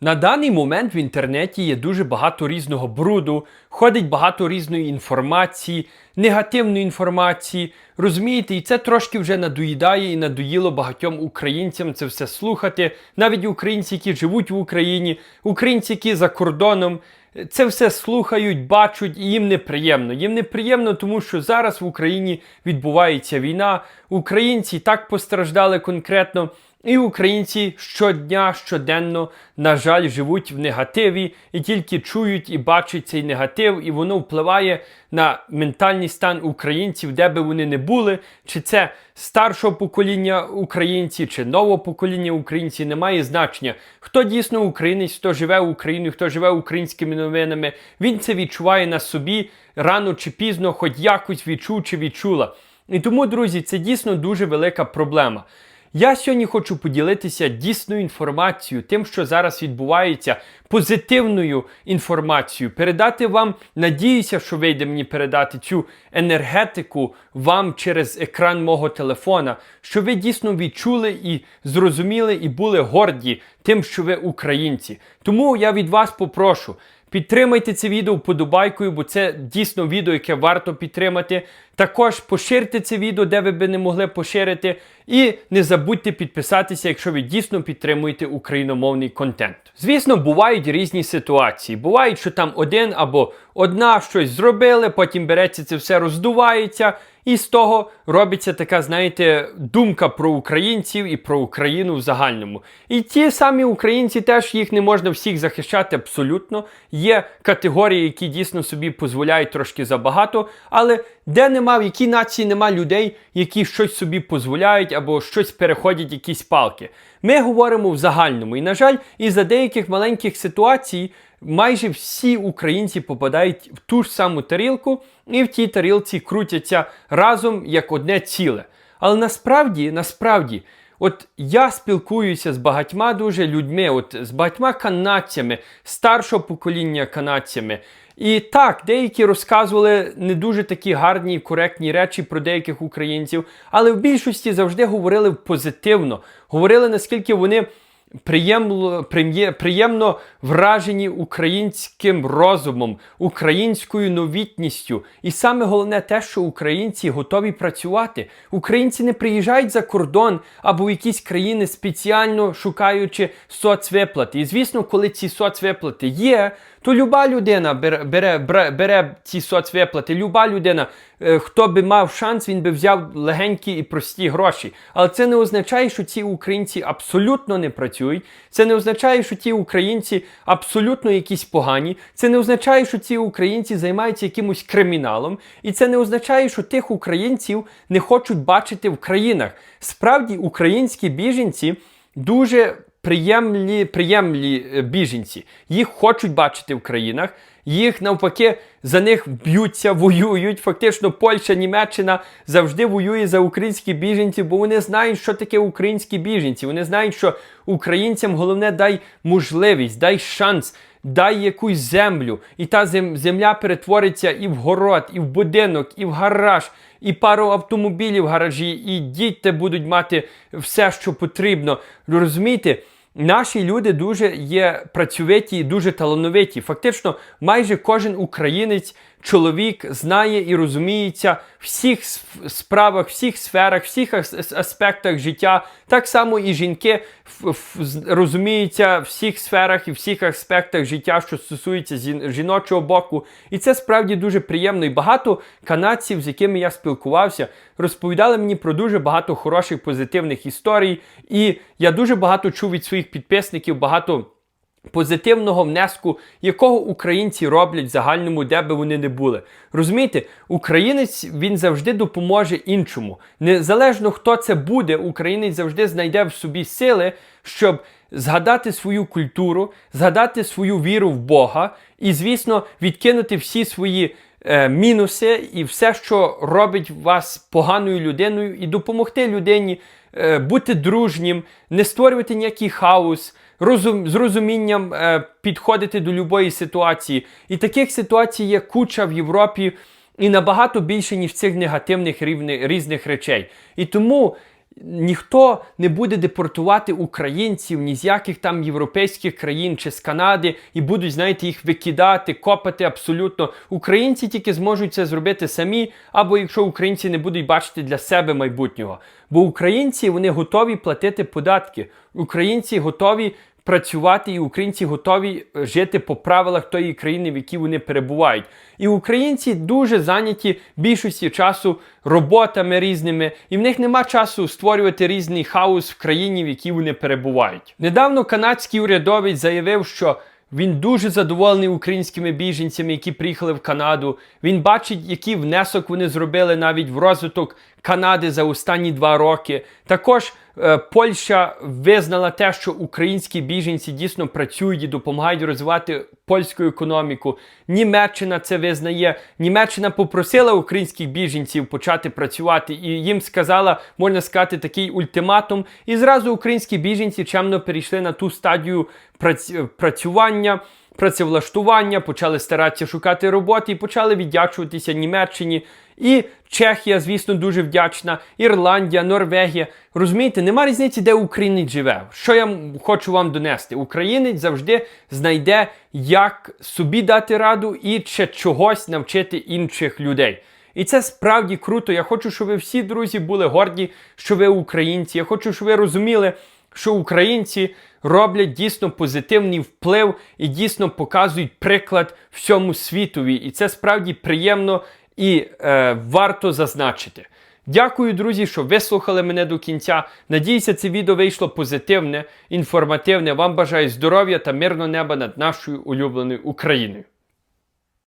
На даний момент в інтернеті є дуже багато різного бруду, ходить багато різної інформації, негативної інформації. Розумієте, і це трошки вже надоїдає і надоїло багатьом українцям це все слухати. Навіть українці, які живуть в Україні, українці, які за кордоном. Це все слухають, бачать, і їм неприємно. Їм неприємно, тому що зараз в Україні відбувається війна. Українці так постраждали конкретно. І українці щодня, щоденно, на жаль, живуть в негативі і тільки чують і бачать цей негатив, і воно впливає на ментальний стан українців, де би вони не були, чи це старшого покоління українці, чи нового покоління українців, не має значення. Хто дійсно українець, хто живе в Україні, хто живе українськими новинами, він це відчуває на собі рано чи пізно, хоч якось відчув чи відчула. І тому, друзі, це дійсно дуже велика проблема. Я сьогодні хочу поділитися дійсною інформацією, тим, що зараз відбувається, позитивною інформацією, передати вам, надіюся, що вийде мені передати цю енергетику вам через екран мого телефона, що ви дійсно відчули і зрозуміли, і були горді тим, що ви українці. Тому я від вас попрошу. Підтримайте це відео вподобайкою, бо це дійсно відео, яке варто підтримати. Також поширте це відео, де ви би не могли поширити. І не забудьте підписатися, якщо ви дійсно підтримуєте україномовний контент. Звісно, бувають різні ситуації. Бувають, що там один або одна щось зробили, потім береться це все роздувається. І з того робиться така, знаєте, думка про українців і про Україну в загальному. І ті самі українці теж їх не можна всіх захищати абсолютно. Є категорії, які дійсно собі дозволяють трошки забагато, але де нема, в якій нації нема людей, які щось собі дозволяють або щось переходять, якісь палки. Ми говоримо в загальному. І, на жаль, із за деяких маленьких ситуацій майже всі українці попадають в ту ж саму тарілку, і в тій тарілці крутяться разом як одне ціле. Але насправді, насправді, от я спілкуюся з багатьма дуже людьми, от з багатьма канадцями, старшого покоління канадцями. І так, деякі розказували не дуже такі гарні і коректні речі про деяких українців, але в більшості завжди говорили позитивно, говорили наскільки вони приємно, приємно вражені українським розумом, українською новітністю. І саме головне те, що українці готові працювати. Українці не приїжджають за кордон або в якісь країни спеціально шукаючи соцвиплати. І звісно, коли ці соцвиплати є, то люба людина бере бере, бере, ці соцвиплати, люба людина, е, хто би мав шанс, він би взяв легенькі і прості гроші. Але це не означає, що ці українці абсолютно не працюють. Це не означає, що ті українці абсолютно якісь погані. Це не означає, що ці українці займаються якимось криміналом. І це не означає, що тих українців не хочуть бачити в країнах. Справді, українські біженці дуже приємлі, приємлі е, біженці. Їх хочуть бачити в країнах. Їх навпаки за них б'ються, воюють. Фактично, Польща, Німеччина завжди воює за українські біженців, бо вони знають, що таке українські біженці. Вони знають, що українцям головне дай можливість, дай шанс, дай якусь землю. І та земля перетвориться і в город, і в будинок, і в гараж і пару автомобілів в гаражі, і діти будуть мати все, що потрібно. Розумієте? Наші люди дуже є працьовиті і дуже талановиті. Фактично, майже кожен українець чоловік знає і розуміється в всіх справах, всіх сферах, всіх аспектах життя. Так само і жінки розуміються в всіх сферах і всіх аспектах життя, що стосується жіночого боку. І це справді дуже приємно. І багато канадців, з якими я спілкувався, розповідали мені про дуже багато хороших позитивних історій. І я дуже багато чув від своїх підписників, багато позитивного внеску, якого українці роблять в загальному, де би вони не були. Розумієте, українець він завжди допоможе іншому. Незалежно хто це буде, українець завжди знайде в собі сили, щоб згадати свою культуру, згадати свою віру в Бога і, звісно, відкинути всі свої. Е, мінуси і все, що робить вас поганою людиною, і допомогти людині бути дружнім, не створювати ніякий хаос, розум, з розумінням е, підходити до любої ситуації. І таких ситуацій є куча в Європі і набагато більше, ніж цих негативних різних речей. І тому ніхто не буде депортувати українців ні з яких там європейських країн чи з Канади і будуть, знаєте, їх викидати, копати абсолютно. Українці тільки зможуть це зробити самі, або якщо українці не будуть бачити для себе майбутнього. Бо українці вони готові платити податки. Українці готові працювати, і українці готові е, жити по правилах тої країни, в якій вони перебувають. І українці дуже зайняті більшості часу роботами різними, і в них нема часу створювати різний хаос в країні, в якій вони перебувають. Недавно канадський урядовець заявив, що він дуже задоволений українськими біженцями, які приїхали в Канаду. Він бачить, який внесок вони зробили навіть в розвиток Канади за останні два роки. Також Польща визнала те, що українські біженці дійсно працюють і допомагають розвивати польську економіку. Німеччина це визнає. Німеччина попросила українських біженців почати працювати, і їм сказала, можна сказати, такий ультиматум. І зразу українські біженці чемно перейшли на ту стадію праці- працювання працевлаштування, почали старатися шукати роботи і почали віддячуватися Німеччині. І Чехія, звісно, дуже вдячна, Ірландія, Норвегія. Розумієте, нема різниці, де українець живе. Що я хочу вам донести? Українець завжди знайде, як собі дати раду і ще чогось навчити інших людей. І це справді круто. Я хочу, щоб ви всі друзі були горді, що ви українці. Я хочу, щоб ви розуміли, що українці роблять дійсно позитивний вплив і дійсно показують приклад всьому світові. І це справді приємно і е, варто зазначити. Дякую, друзі, що вислухали мене до кінця. Надіюся, це відео вийшло позитивне, інформативне. Вам бажаю здоров'я та мирного неба над нашою улюбленою Україною.